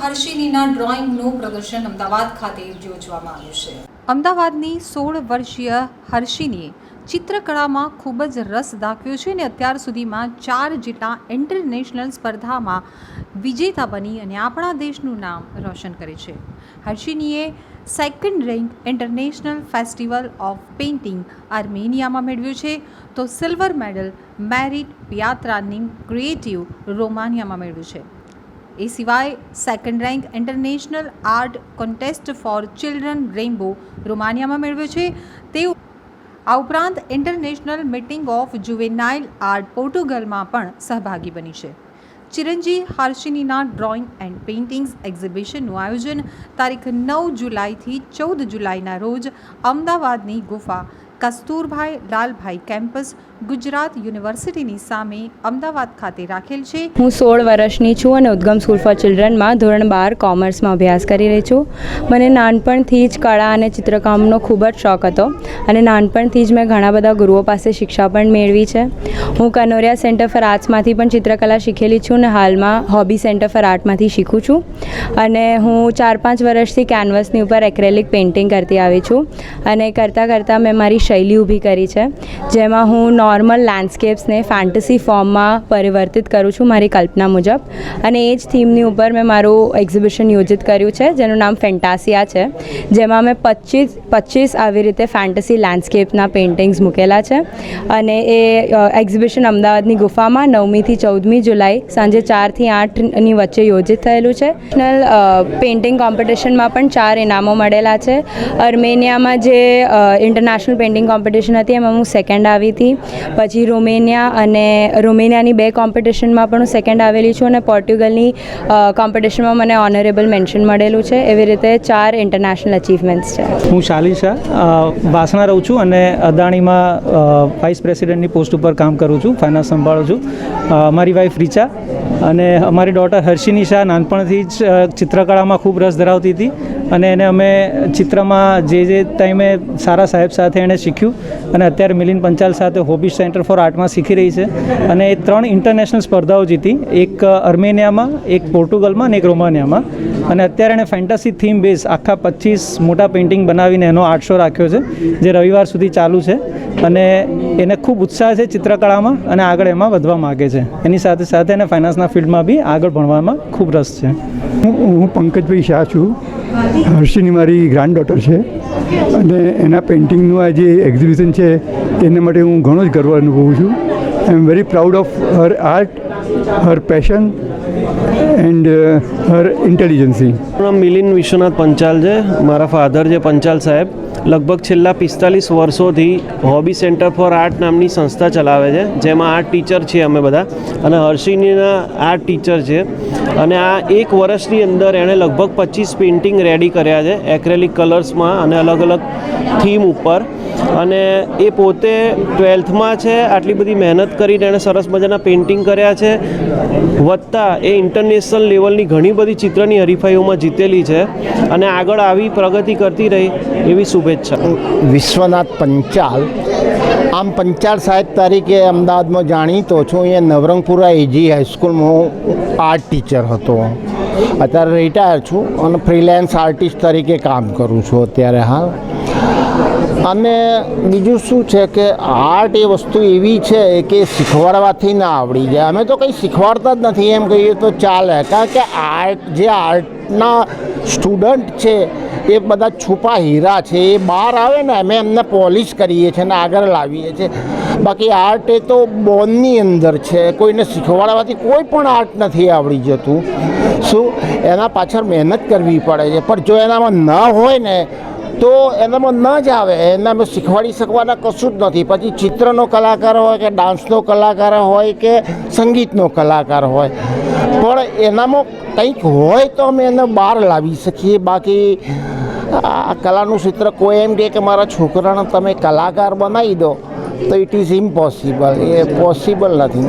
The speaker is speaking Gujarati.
હર્ષિનીના ડ્રોઈંગનું પ્રદર્શન અમદાવાદ ખાતે યોજવામાં આવ્યું છે. અમદાવાદની સોળ વર્ષીય હર્ષિનીએ ચિત્રકળામાં ખૂબ જ રસ દાખવ્યો છે અને અત્યાર સુધીમાં ચાર જેટલા ઇન્ટરનેશનલ સ્પર્ધામાં વિજેતા બની અને આપણા દેશનું નામ રોશન કરે છે. હર્ષિનીએ second rank international festival of painting આર્મેનિયામાં મેળવ્યું છે. તો સિલ્વર મેડલ મેરિટ પિયાત્રાનિંગ ક્રિએટિવ રોમાનિયામાં મેળવ્યું છે. એ સિવાય second rank international art contest for children rainbow રોમાનિયામાં મેળવ્યો છે. તે આ ઉપરાંત international meeting of juvenile art પોર્ટુગલમાં પણ સહભાગી બની છે. ચિરંજી હાર્શિનીના ડ્રોઈંગ એન્ડ પેઇન્ટિંગ્સ એક્ઝિબિશનનું આયોજન તારીખ નવ જુલાઈથી ચૌદ જુલાઈના રોજ અમદાવાદની ગુફા કસ્તુરભાઈ લાલભાઈ કેમ્પસ ગુજરાત યુનિવર્સિટીની સામે અમદાવાદ ખાતે રાખેલ છે. હું સોળ વર્ષની છું અને ઉદ્ગમ સ્કૂલ ફોર ચિલ્ડ્રનમાં ધોરણ બાર કોમર્સમાં અભ્યાસ કરી રહી છું. મને નાનપણથી જ કળા અને ચિત્રકામનો ખૂબ જ શોખ હતો અને નાનપણથી જ મેં ઘણા બધા ગુરુઓ પાસે શિક્ષા પણ મેળવી છે. હું કનોરિયા સેન્ટર ફોર આર્ટ્સમાંથી પણ ચિત્રકલા શીખેલી છું અને હાલમાં હોબી સેન્ટર ફોર આર્ટમાંથી શીખું છું. અને હું ચાર પાંચ વર્ષથી કેનવસની ઉપર એક્રેલિક પેઇન્ટિંગ કરતી આવી છું અને કરતાં કરતાં મેં મારી શૈલી ઊભી કરી છે. જેમાં હું નોર્મલ લેન્ડસ્કેપ્સને ફેન્ટસી ફોર્મમાં પરિવર્તિત કરું છું મારી કલ્પના મુજબ. અને એ જ થીમની ઉપર મેં મારું એક્ઝિબિશન યોજિત કર્યું છે, જેનું નામ ફેન્ટાસિયા છે, જેમાં મેં પચીસ પચીસ આવી રીતે ફેન્ટસી લેન્ડસ્કેપના પેઇન્ટિંગ્સ મૂકેલા છે. અને એ એક્ઝિબિશન અમદાવાદની ગુફામાં નવમીથી ચૌદમી જુલાઈ સાંજે ચારથી આઠની વચ્ચે યોજિત થયેલું છે. નેશનલ પેઇન્ટિંગ કોમ્પિટિશનમાં પણ ચાર ઇનામો મળેલા છે. અર્મેનિયામાં જે ઇન્ટરનેશનલ પેઇન્ટિંગ કોમ્પિટિશન હતી, એમાં હું સેકન્ડ આવી હતી. પછી રોમેનિયા અને રોમેનિયાની બે કોમ્પિટિશનમાં પણ હું સેકન્ડ આવેલી છું અને પોર્ટુગલની કોમ્પિટિશનમાં મને ઓનરેબલ મેન્શન મળેલું છે. એવી રીતે ચાર ઇન્ટરનેશનલ અચીવમેન્ટ્સ છે. હું શાલી શાહ વાસણા રહું છું અને અદાણીમાં વાઇસ પ્રેસિડેન્ટની પોસ્ટ ઉપર કામ કરું છું ફાઇનાન્સ સંભાળું છું. મારી વાઈફ રીચા અને અમારી ડોટર હર્ષિની શાહ નાનપણથી જ ચિત્રકળામાં ખૂબ રસ ધરાવતી હતી. અને એને અમે ચિત્રમાં જે જે ટાઈમે સારા સાહેબ સાથે એણે શીખ્યું અને અત્યારે મિલિન પંચાલ સાથે હોબી સેન્ટર ફોર આર્ટમાં શીખી રહી છે. અને એ ત્રણ ઇન્ટરનેશનલ સ્પર્ધાઓ જીતી, એક અર્મેનિયામાં, એક પોર્ટુગલમાં અને એક રોમાનિયામાં. અને અત્યારે એણે ફેન્ટસી થીમ બેઝ આખા પચીસ મોટા પેઇન્ટિંગ બનાવીને એનો આર્ટ શો રાખ્યો છે, જે રવિવાર સુધી ચાલુ છે. અને એને ખૂબ ઉત્સાહ છે ચિત્રકળામાં અને આગળ એમાં વધવા માગે છે. એની સાથે સાથે એને ફાઇનાન્સના ફિલ્ડમાં બી આગળ ભણવામાં ખૂબ રસ છે. હું પંકજભાઈ શાહ છું. હર્ષિની મારી ગ્રાન્ડ ડોટર છે અને એના પેઇન્ટિંગનું આ જે એક્ઝિબિશન છે, એના માટે હું ઘણો જ ગર્વ અનુભવું છું. I am very proud of her art her passion and her intelligence નામ મિલિંદ વિશ્વનાથ પંચાલ છે. મારા ફાધર છે પંચાલ સાહેબ. લગભગ છેલ્લા પિસ્તાલીસ વર્ષોથી હોબી સેન્ટર ફોર આર્ટ નામની સંસ્થા ચલાવે છે. જેમાં આર્ટ ટીચર છીએ અમે બધા. અને હર્ષિનીના આર્ટ ટીચર છે. અને આ એક વર્ષની અંદર એણે લગભગ પચીસ પેઇન્ટિંગ રેડી કર્યા છે. એક્રેલિક કલર્સમાં અને અલગ અલગ થીમ ઉપર. અને એ પોતે ટ્વેલ્થમાં છે. આટલી બધી મહેનત કરીને એણે સરસ મજાના પેઇન્ટિંગ કર્યા છે. વત્તા એ ઇન્ટરનેશનલ લેવલની ઘણી બધી ચિત્રની હરીફાઈઓમાં જીતેલી છે અને આગળ આવી પ્રગતિ કરતી રહી એવી શુભેચ્છા. વિશ્વનાથ પંચાલ. આમ પંચાલ સાહેબ તરીકે અમદાવાદમાં જાણીતો છું. અહીંયા નવરંગપુરા એજી હાઈસ્કૂલમાં હું આર્ટ ટીચર હતો. અત્યારે રિટાયર છું અને ફ્રીલેન્સ આર્ટિસ્ટ તરીકે કામ કરું છું અત્યારે હાલ. અને બીજું શું છે કે આર્ટ એ વસ્તુ એવી છે કે શીખવાડવાથી ના આવડી જાય. અમે તો કંઈ શીખવાડતા જ નથી, એમ કહીએ તો ચાલે. કારણ કે આર્ટ જે આર્ટના સ્ટુડન્ટ છે, એ બધા છુપા હીરા છે, એ બહાર આવે ને, અમે એમને પોલિશ કરીએ છીએ ને આગળ લાવીએ છીએ. બાકી આર્ટ એ તો બોનની અંદર છે, કોઈને શીખવાડવાથી કોઈ પણ આર્ટ નથી આવડી જતું. શું? એના પાછળ મહેનત કરવી પડે છે. પણ જો એનામાં ન હોય ને તો એનામાં ન જ આવે. એનામાં શીખવાડી શકવાના કશું જ નથી. પછી ચિત્રનો કલાકાર હોય કે ડાન્સનો કલાકાર હોય કે સંગીતનો કલાકાર હોય. પણ એનામાં કંઈક હોય તો અમે એને બહાર લાવી શકીએ. બાકી આ કલાનું ચિત્ર કોઈ એમ કહે કે મારા છોકરાને તમે કલાકાર બનાવી દો, તો ઇટ ઇઝ ઇમ્પોસિબલ એ પોસિબલ નથી.